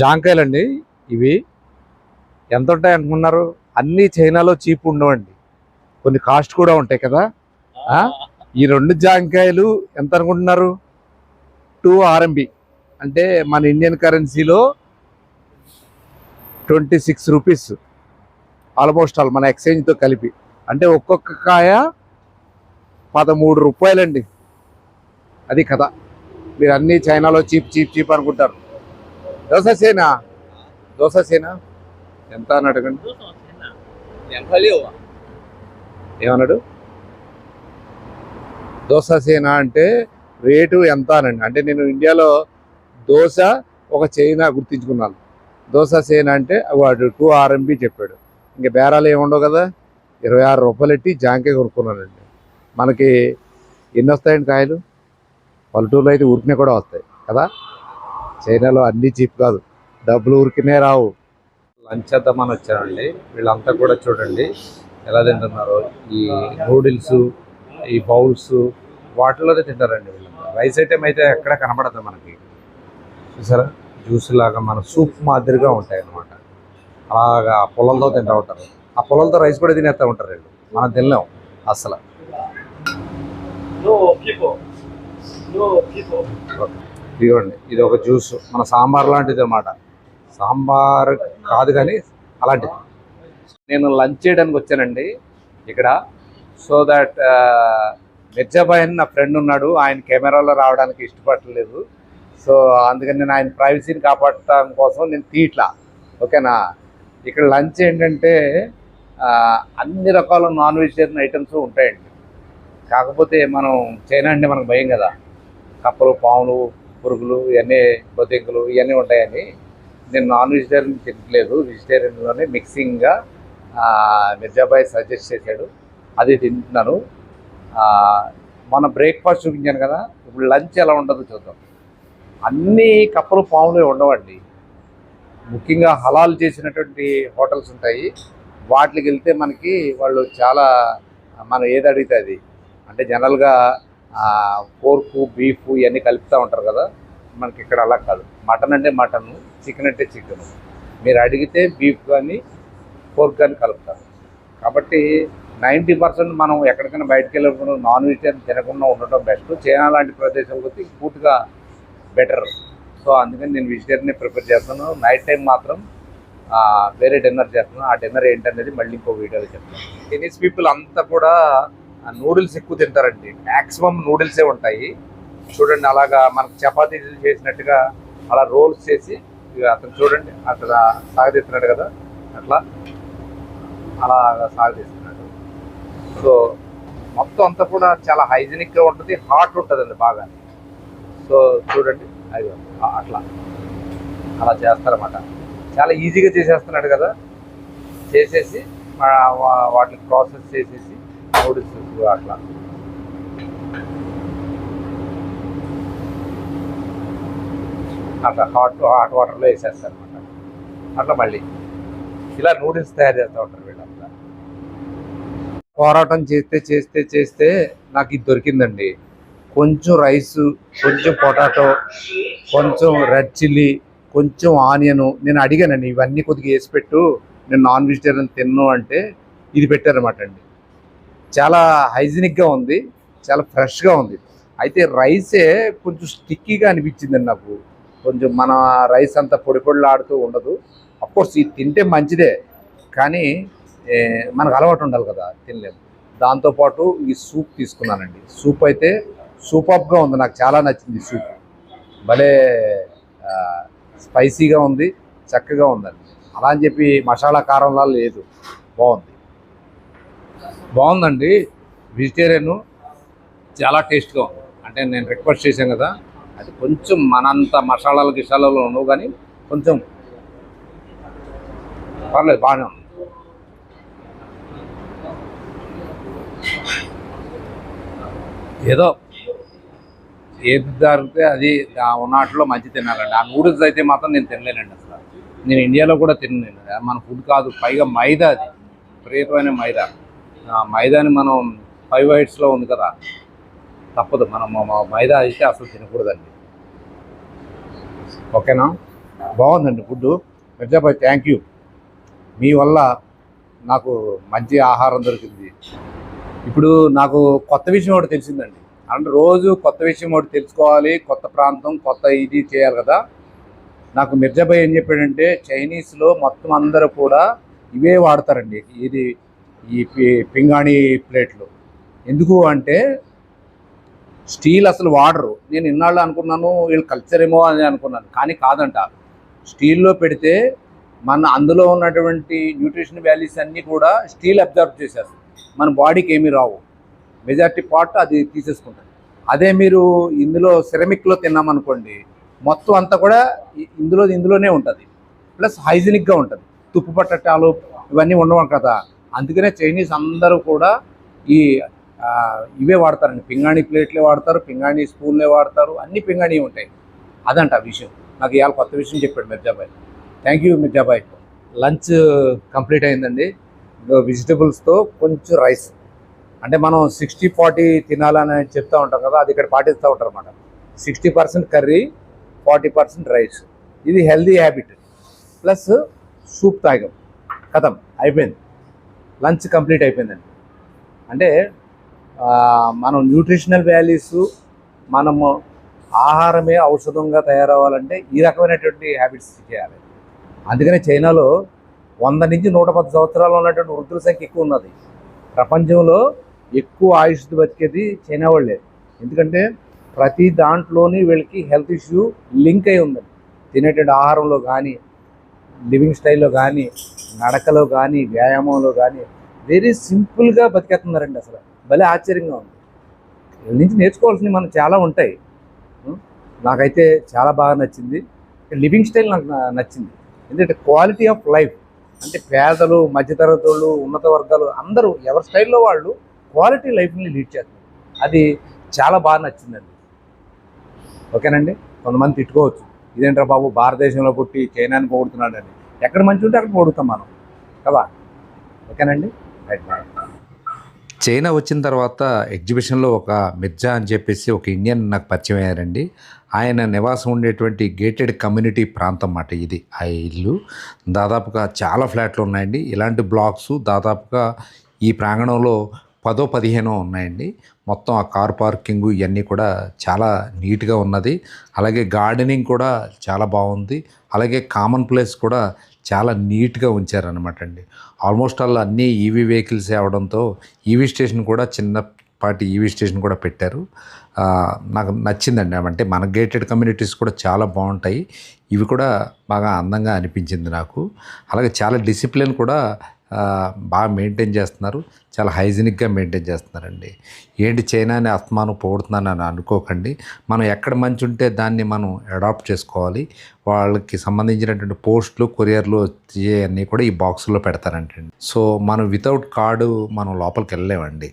జాంకాయలండి ఇవి. ఎంత ఉంటాయి అనుకున్నారు? అన్ని చైనాలో చీప్ ఉండవండి. కొన్ని కాస్ట్ కూడా ఉంటాయి కదా. ఈ రెండు జాంకాయలు ఎంత అనుకుంటున్నారు? Two RMB. అంటే మన ఇండియన్ కరెన్సీలో twenty six rupees almost all మన ఎక్స్చేంజ్తో కలిపి. అంటే ఒక్కొక్క కాయ పదమూడు రూపాయలండి. అది కథ మీరు అన్నీ చైనాలో చీప్ చీప్ చీప్ అనుకుంటారు. దోససేనా దోససేనా ఎంత అన్నాడు అడగండి ఏమన్నాడు? దోససేనా అంటే రేటు ఎంత అనండి? అంటే నేను ఇండియాలో దోశ ఒక చైనా గుర్తించుకున్నాను. దోశ దోససేనా అంటే వాడు టూ ఆర్ఎంబి చెప్పాడు. ఇంకా బేరాలు ఏముండవు కదా? ఇరవై ఆరు రూపాయలు ఎట్టి జాంకాయ కొనుక్కున్నానండి మనకి ఎన్ని వస్తాయండి కాయలు? పల్లెటూరులో అయితే ఉరికినా కూడా వస్తాయి. కదా? చైనాలో అన్నీ చీప్ కాదు. డబ్బులు ఊరికినే రావు. లంచ్ చేద్దామని వచ్చానండి. వీళ్ళంతా కూడా చూడండి ఎలా తింటున్నారు. ఈ నూడిల్స్ ఈ బౌల్స్ వాటిలోనే తింటారండి వీళ్ళంతా. రైస్ ఐటెం అయితే ఎక్కడ కనబడదు మనకి. చూసారా? జ్యూస్ లాగా మన సూప్ మాదిరిగా ఉంటాయి అన్నమాట అలాగా ఆ పొలంలో తింటూ ఉంటారు. ఆ పొలంతో రైస్ కూడా తినేస్తూ ఉంటారు వీళ్ళు. మనం తినలేం అసలు. ఇదిగోండి ఇది ఒక జ్యూస్. మన సాంబార్ లాంటిది అనమాట సాంబార్ కాదు కానీ అలాంటిది. నేను లంచ్ చేయడానికి వచ్చానండి. ఇక్కడ సో దట్ మిర్జాబాయ్ అని నా ఫ్రెండ్ ఉన్నాడు. ఆయన కెమెరాలో రావడానికి ఇష్టపడలేదు సో అందుకని నేను ఆయన ప్రైవసీని కాపాడటం కోసం నేను తీయట్లా. ఓకేనా? ఇక్కడ లంచ్ ఏంటంటే అన్ని రకాల నాన్ వెజిటేరియన్ ఐటమ్స్ ఉంటాయండి. కాకపోతే మనం చైనా అంటే మనకు భయం కదా. కప్పలు పాములు పురుగులు ఇవన్నీ బొద్దింకులు ఇవన్నీ ఉంటాయని నేను నాన్ వెజిటేరియన్ తినట్లేదు. వెజిటేరియన్లోనే మిక్సింగ్గా మిర్జాబాయ్ సజెస్ట్ చేశాడు. అది తింటున్నాను. మన బ్రేక్ఫాస్ట్ చూపించాను కదా ఇప్పుడు లంచ్ ఎలా ఉంటుందో చూద్దాం. అన్ని కప్పలు పాములు ఉండవండి. ముఖ్యంగా హలాల్ చేసినటువంటి హోటల్స్ ఉంటాయి. వాటికి వెళ్తే మనకి వాళ్ళు చాలా మనం ఏది అడిగితే అది. అంటే జనరల్గా పోర్కు బీఫ్ ఇవన్నీ కలుపుతూ ఉంటారు కదా. మనకి ఇక్కడ అలా కాదు. మటన్ అంటే మటన్ చికెన్ అంటే చికెన్ మీరు అడిగితే బీఫ్ కానీ పోర్క్ కానీ కలుపుతారు. కాబట్టి నైంటీ పర్సెంట్ మనం ఎక్కడికైనా బయటకు వెళ్ళినప్పుడు నాన్ వెజిటేరియన్ తినకుండా ఉండటం బెస్ట్. చైనా లాంటి ప్రదేశాలకు వస్తే పూర్తిగా బెటర్. సో అందుకని నేను వెజిటేరియన్ ప్రిపేర్ చేస్తాను. నైట్ టైం మాత్రం వేరే డిన్నర్ చేస్తున్నాను ఆ డిన్నర్ ఏంటనేది మళ్ళీ ఇంకో వీడియోలో చెప్తాను. చైనీస్ పీపుల్ అంతా కూడా నూడిల్స్ ఎక్కువ తింటారండి. మ్యాక్సిమం నూడిల్సే ఉంటాయి. చూడండి అలాగా మనకు చపాతీలు చేసినట్టుగా అలా రోల్స్ చేసి ఇక అతను చూడండి అక్కడ సాగదీస్తున్నాడు కదా అట్లా అలా సాగదీస్తున్నాడు. సో మొత్తం అంతా కూడా చాలా హైజీనిక్గా ఉంటుంది హాట్ ఉంటుందండి బాగా. సో చూడండి అది అట్లా. అలా చేస్తారన్నమాట. చాలా ఈజీగా చేసేస్తున్నాడు కదా. చేసేసి వాటిని ప్రాసెస్ చేసేసి ఓడిస్తుంది అట్లా. అట్లా హాట్ హాట్ వాటర్లో వేసేస్తారు అనమాట అట్లా మళ్ళీ. ఇలా నూడిల్స్ తయారు చేస్తూ ఉంటారు వీళ్ళంతా. పోరాటం చేస్తే చేస్తే చేస్తే నాకు ఇది దొరికిందండి. కొంచెం రైస్ కొంచెం పొటాటో కొంచెం రెడ్ చిల్లీ కొంచెం ఆనియను నేను అడిగానండి. ఇవన్నీ కొద్దిగా వేసి పెట్టు నేను నాన్ వెజిటేరియన్ తిన్ను అంటే ఇది పెట్టారన్నమాట అండి. చాలా హైజీనిక్గా ఉంది చాలా ఫ్రెష్గా ఉంది. అయితే రైసే కొంచెం స్టిక్కీగా అనిపించిందండి నాకు. కొంచెం మన రైస్ అంత పొడి పొడిలాడుతూ ఉండదు. అఫ్కోర్స్ ఇది తింటే మంచిదే కానీ మనకు అలవాటు ఉండాలి కదా తినలేము. దాంతోపాటు ఈ సూప్ తీసుకున్నానండి. సూప్ అయితే సూపర్గా ఉంది నాకు చాలా నచ్చింది సూప్ భలే స్పైసీగా ఉంది చక్కగా ఉందండి. అలా అని చెప్పి మసాలా కారంలా లేదు. బాగుంది. బాగుందండి. వెజిటేరియన్ చాలా టేస్ట్గా ఉంది. అంటే నేను రిక్వెస్ట్ చేశాను కదా అది కొంచెం మనంత మసాలాలు గిసాలలో ఉండవు కానీ కొంచెం పర్లేదు బాగానే ఉంది. ఏదో ఏది జరిగితే అది ఉన్నట్లో మంచి తినాలండి. ఆ నూడిల్స్ అయితే మాత్రం నేను తినలేనండి అసలు. నేను ఇండియాలో కూడా తినలేను. మన ఫుడ్ కాదు పైగా మైదా అది. విపరీతమైన మైదా. మైదాని మనం ఫైవ్ హైట్స్లో ఉంది కదా తప్పదు. మనం మైదా అయితే అసలు తినకూడదండి. ఓకేనా? బాగుందండి ఫుడ్ మిర్జాబాయ్ థ్యాంక్ యూ. మీ వల్ల నాకు మంచి ఆహారం దొరికింది. ఇప్పుడు నాకు కొత్త విషయం ఒకటి తెలిసిందండి. అంటే రోజు కొత్త విషయం ఒకటి తెలుసుకోవాలి. కొత్త ప్రాంతం కొత్త ఇది చేయాలి కదా. నాకు మిర్జాబాయ్ ఏం చెప్పాడంటే చైనీస్లో మొత్తం అందరూ కూడా ఇవే వాడతారండి. ఇది ఈ పింగాణి ప్లేట్లు. ఎందుకు అంటే స్టీల్ అసలు వాడరు. నేను ఇన్నాళ్ళు అనుకున్నాను వీళ్ళు కల్చర్ ఏమో అని అనుకున్నాను. కానీ కాదంట. స్టీల్లో పెడితే మన అందులో ఉన్నటువంటి న్యూట్రిషన్ వాల్యూస్ అన్నీ కూడా స్టీల్ అబ్జర్వ్ చేసేస్తాం మన బాడీకి ఏమీ రావు. మెజారిటీ పార్ట్ అది తీసేసుకుంటుంది అదే మీరు ఇందులో సిరమిక్లో తిన్నామనుకోండి మొత్తం అంతా కూడా ఇందులో ఇందులోనే ఉంటుంది. ప్లస్ హైజీనిక్గా ఉంటుంది. తుప్పు పట్టటాలు ఇవన్నీ ఉండవు కదా. అందుకనే చైనీస్ అందరూ కూడా ఈ ఇవే వాడతారండి. పింగాణి ప్లేట్లే వాడతారు పింగాణి స్పూన్లే వాడతారు అన్ని పింగాణి ఉంటాయి. అదంట ఆ విషయం. నాకు ఇవాళ కొత్త విషయం చెప్పాడు మిర్జాబాయ్. Thank you మిర్జాబాయ్. లంచ్ కంప్లీట్ అయిందండి. వెజిటబుల్స్తో కొంచెం రైస్. అంటే మనం సిక్స్టీ ఫార్టీ తినాలని చెప్తూ ఉంటాం కదా అది ఇక్కడ పాటిస్తూ ఉంటారు అనమాట sixty percent curry forty percent rice. ఇది హెల్దీ హ్యాబిట్. ప్లస్ సూప్ తాగాం. కథం అయిపోయింది. లంచ్ కంప్లీట్ అయిపోయిందండి. అంటే మనం న్యూట్రిషనల్ వాల్యూస్ మనము ఆహారమే ఔషధంగా తయారవ్వాలంటే ఈ రకమైనటువంటి హ్యాబిట్స్ చేయాలి. అందుకనే చైనాలో వంద నుంచి నూట పది సంవత్సరాలు ఉన్నటువంటి వృద్ధుల సంఖ్య ఎక్కువ ఉన్నది. ప్రపంచంలో ఎక్కువ ఆయుష్ బతికేది చైనా వాళ్ళే. ఎందుకంటే ప్రతి దాంట్లోని వీళ్ళకి హెల్త్ ఇష్యూ లింక్ అయి ఉంది తినేటువంటి ఆహారంలో కానీ లివింగ్ స్టైల్లో కానీ నడకలో కానీ వ్యాయామంలో కానీ వెరీ సింపుల్గా బతికేస్తున్నారండి అసలు. భలే ఆశ్చర్యంగా ఉంది. వీళ్ళ నుంచి నేర్చుకోవాల్సినవి మనకు చాలా ఉంటాయి. నాకైతే చాలా బాగా నచ్చింది. లివింగ్ స్టైల్ నాకు నచ్చింది. ఎందుకంటే క్వాలిటీ ఆఫ్ లైఫ్. అంటే పేదలు మధ్యతరగతి వాళ్ళు ఉన్నత వర్గాలు అందరూ ఎవరి స్టైల్లో వాళ్ళు క్వాలిటీ లైఫ్ని లీడ్ చేస్తారు అది చాలా బాగా నచ్చిందండి. ఓకేనండి? కొంతమంది తిట్టుకోవచ్చు. ఇదేంట్రా బాబు భారతదేశంలో పుట్టి చైనాని పోగొడుతున్నాడని ఎక్కడ మంచి ఉంటే అక్కడ పొగుడుతాం మనం. కదా? ఓకేనండి? Right bye. చైనా వచ్చిన తర్వాత ఎగ్జిబిషన్లో ఒక మిర్జా అని చెప్పేసి ఒక ఇండియన్ నాకు పరిచయం అయ్యారండి. ఆయన నివాసం ఉండేటువంటి గేటెడ్ కమ్యూనిటీ ప్రాంతం అన్నమాట ఇది ఆ ఇల్లు. దాదాపుగా చాలా ఫ్లాట్లు ఉన్నాయండి. ఇలాంటి బ్లాక్స్ దాదాపుగా ఈ ప్రాంగణంలో పదో పదిహేనో ఉన్నాయండి. మొత్తం ఆ కార్ పార్కింగ్ ఇవన్నీ కూడా చాలా నీట్గా ఉన్నది. అలాగే గార్డెనింగ్ కూడా చాలా బాగుంది అలాగే కామన్ ప్లేస్ కూడా చాలా నీట్గా ఉంచారనమాట అండి ఆల్మోస్ట్ ఆల్ అన్నీ ఈవీ వెహికల్స్ అవడంతో ఈవీ స్టేషన్ కూడా చిన్నపాటి ఈవీ స్టేషన్ కూడా పెట్టారు. నాకు నచ్చిందండి. అంటే మన గేటెడ్ కమ్యూనిటీస్ కూడా చాలా బాగుంటాయి ఇవి కూడా బాగా అందంగా అనిపించింది నాకు. అలాగే చాలా డిసిప్లిన్ కూడా బాగా మెయింటైన్ చేస్తున్నారు. చాలా హైజీనిక్గా మెయింటైన్ చేస్తున్నారండి. ఏంటి చైనాని అస్మాను పోడుతున్నానని అనుకోకండి. మనం ఎక్కడ మంచి ఉంటే దాన్ని మనం అడాప్ట్ చేసుకోవాలి. వాళ్ళకి సంబంధించినటువంటి పోస్టులు కొరియర్లు అన్నీ కూడా ఈ బాక్సుల్లో పెడతారంటండి. సో మనం వితౌట్ కార్డు మనం లోపలికి వెళ్ళలేమండి.